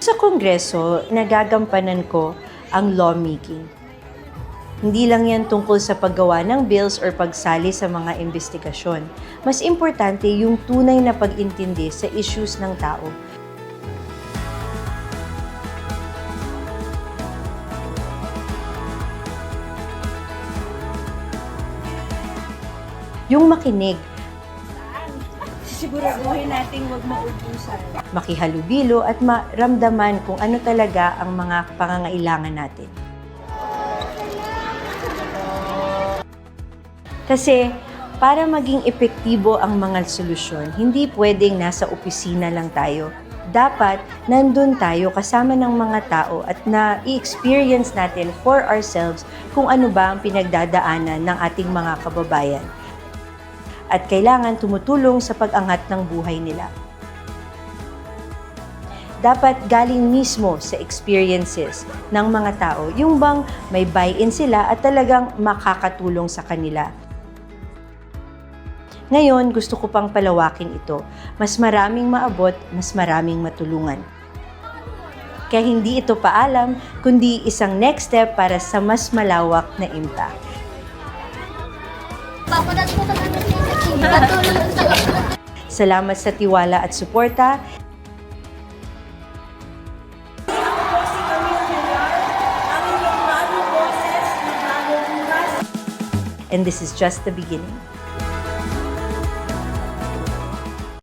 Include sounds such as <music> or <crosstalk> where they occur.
Sa Kongreso, nagagampanan ko ang lawmaking. Hindi lang yan tungkol sa paggawa ng bills or pagsali sa mga investigasyon. Mas importante yung tunay na pag-intindi sa issues ng tao. Yung makinig, Siguraduhin natin huwag maubusan. makihalubilo at maramdaman kung ano talaga ang mga pangangailangan natin. Kasi para maging epektibo ang mga solusyon, hindi pwedeng nasa opisina lang tayo. Dapat nandun tayo kasama ng mga tao at na-experience natin for ourselves kung ano ba ang pinagdadaanan ng ating mga kababayan. At kailangan tumutulong sa pag-angat ng buhay nila dapat galing mismo sa experiences ng mga tao. Yung bang may buy-in sila at talagang makakatulong sa kanila. Ngayon, gusto ko pang palawakin ito. Mas maraming maabot, mas maraming matulungan. Kaya hindi ito paalam, kundi isang next step para sa mas malawak na impact. Papunod po <laughs> Salamat sa tiwala at suporta. And this is just the beginning.